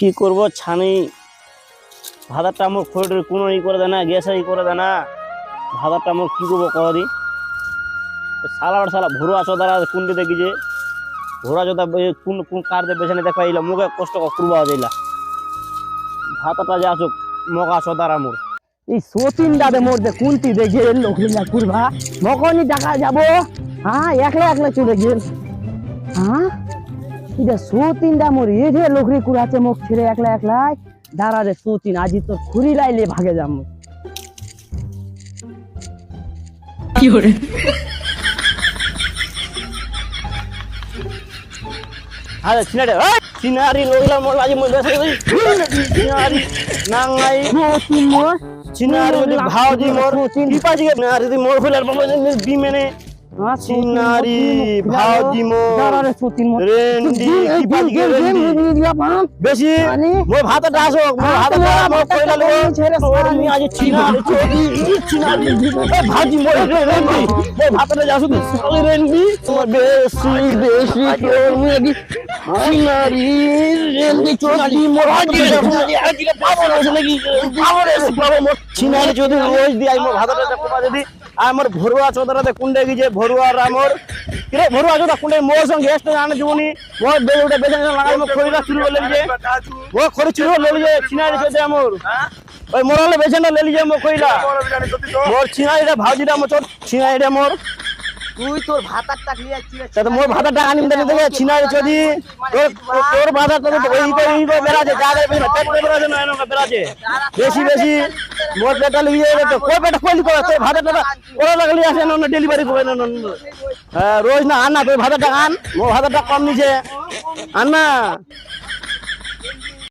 কি করব? ছানি ভাতারটা আমার খড়ির কোনো ই করে দেয় না গ্যাস ই করে দেয় না। ভাতারটা আমার কি করব করি সালা সালা ভুরুয়া চোদারা কুন্ডি দেখি যে? ভুরা চোদা কোন কোন কার দে বেছানে দেখা ইলা মুখে কষ্ট করবা যাইলা ভাতাটা যে আসুক, মগা চোদারা মোর। এই সতীন দাদে মধ্যে কুন্তি দে গেল লোকলিনা কুরভা মকনি টাকা যাব। হ্যাঁ একলা একলা চলে গেল। হ্যাঁ? এটা সতীন দা মোর এ যে লোকরি কুড়াচ্ছে মুখ ছেড়ে একলা একলাই দাঁড়া রে সতীন আজি তো খুরি লাইলে ভাগে যাম আরে চিনারে চিনারি লইলা মোর আজি মই বেসে চিনারি নাঙ্গাই সতীন মোর। চিনারি যদি ভাওজি মোর কি পাজি গে যদি মোর ফেলার বাবা বি মেনে হ্যাঁ, চিনারি মোর রেন্ডি কি পাজি রেন্ডি বেশি। মোর ভাত ডাসো মোর ভাত মোর কইলা লো ছেড়ে আজি চিনারি চোদি চিনারি ভাজি মোর রেন্ডি মোর ভাতটা যাসু সালি রেন্ডি তোমার বেশি বেশি তোর চিনারি রেন্ডি চোদি মোর আজি আজি পাবো না নাকি পাবো রে পাবো মোর চিনারি চোদি রোজ দি আই মোর ভাতটা কোপা যদি আমার ভরুয়া চোদরাতে কুন্ডে গিয়ে ভরুয়ার আমার। কিরে ভরুয়া চোদা কুন্ডে মো সঙ্গে গেস্ট আনে জীবনি। মোর বেল উঠে বেজে লাগাই মোর খড়িটা চুরি করে লেগে ও খড়ি চুরি করে লেগে চিনারি চোদে আমার। ওই মোরালে বেজে না লেলি যে মো কইলা মোর চিনাইটা ভাজিটা মোর চিনাইটা মোর তুই তোর ভাতার টাকা নিয়ে আসছিস তা তো মোর ভাতা টাকা চোদি তোর তোর ভাতা না বেশি বেশি, মোর পেটা লিয়ে যাবে তো কই পেটা কইলি করে, তোর ভাতা টাকা ওরা লাগলি না ডেলিভারি করে না হ্যাঁ রোজ না আন না, তোর ভাতা টাকা আন, মোর ভাতা টাকা কম নিছে। আন না।